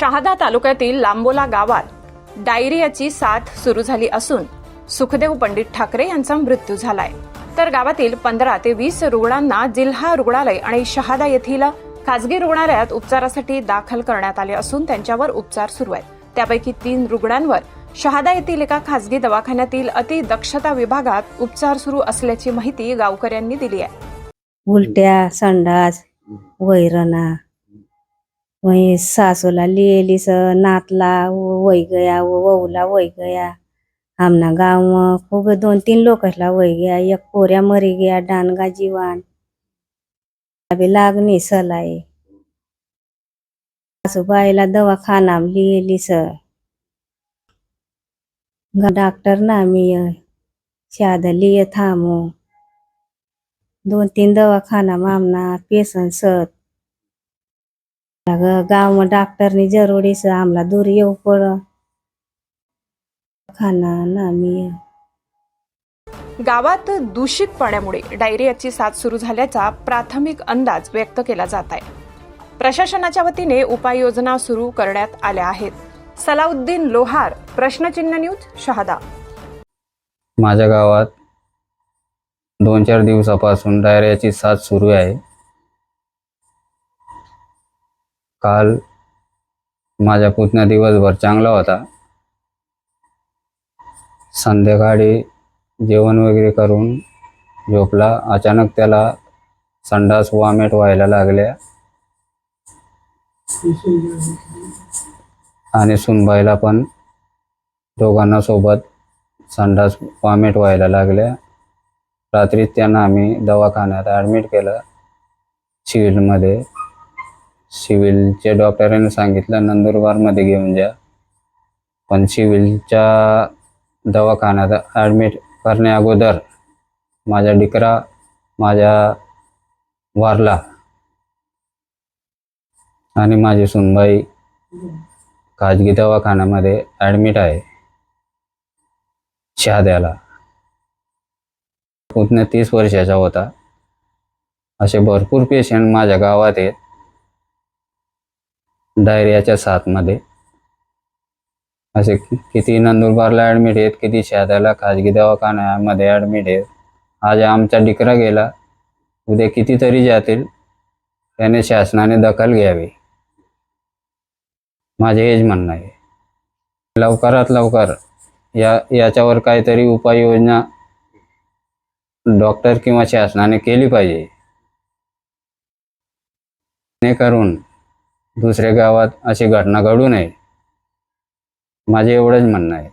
शहादा तालुक्यातील लांबोला गावात डायरियाची साथ सुरू झाली असून सुखदेव पंडित ठाकरे यांचा मृत्यू झालाय. तर गावातील पंधरा ते वीस रुग्णांना जिल्हा रुग्णालय आणि शहादा येथील खासगी रुग्णालयात उपचारासाठी दाखल करण्यात आले असून त्यांच्यावर उपचार सुरू आहेत. त्यापैकी तीन रुग्णांवर शहादा येथील एका खासगी दवाखान्यातील अतिदक्षता विभागात उपचार सुरू असल्याची माहिती गावकऱ्यांनी दिली आहे. उलट्या संडास वैरणा वही सासूला लिहिली स नातला वय गया वहूला वय गया. आमना गाव खूप दोन तीन लोकसला वय गया एक पोऱ्या मरी गया डानगा जीवान. अभी लागणी सलाई. सासूबाईला दवाखाना लिहिली स डॉक्टर ना मी शाद लिय थांबू. दोन तीन दवाखाना मामना पेशंट सत. गाव में डॉक्टरनी जरुरी से आमला दूर येऊ पड. खाना ना मी. गावात दूषित पाण्यामुळे डायरियाची साथ सुरू झाल्याचा प्राथमिक अंदाज व्यक्त केला जात आहे. प्रशासनाच्या वतीने उपाययोजना सुरू करण्यात आल्या आहेत. सलाउद्दीन लोहार प्रश्नचिन्ह न्यूज शहादा. माझ्या गावात दोन चार दिवसापासून डायरियाची साथ सुरू आहे. काल माझ्या पुतण्या दिवसभर चांगला होता. संध्याकाळी जेवण वगैरे करून झोपला. अचानक त्याला संडास वामेट व्हायला लागल्या. आणि सुनबाईला पण दोघांना सोबत संडास वामेट व्हायला लागल्या. रात्रीच त्यांना आम्ही दवाखान्यात ॲडमिट केलं. सिव्हिलमध्ये सिव्हिलच्या डॉक्टरांनी सांगितलं नंदुरबारमध्ये घेऊन जा. पण सिव्हिलच्या दवाखान्यात ॲडमिट करण्या अगोदर माझा डिकरा माझ्या वारला आणि माझी सुनबाई खाजगी दवाखान्यामध्ये ॲडमिट आहे. शहाद्याला. पुतण्या तीस वर्षाचा होता. असे भरपूर पेशंट माझ्या गावात आहेत. डायरियाच्या साथमध्ये. असे किती नंदुरबारला ॲडमिट आहेत किती शहाद्याला खाजगी दवाखान्यामध्ये ॲडमिट आहेत. आज आमचा डिकरा गेला उद्या कितीतरी जातील त्याने शासनाने दखल घ्यावी. माझे हेच म्हणणं आहे. लवकरात लवकर या याच्यावर काहीतरी उपाययोजना डॉक्टर किंवा शासनाने केली पाहिजे. जेणेकरून दुसऱ्या गावात अशी घटना घडू नये. माझे एवढंच म्हणणं आहे.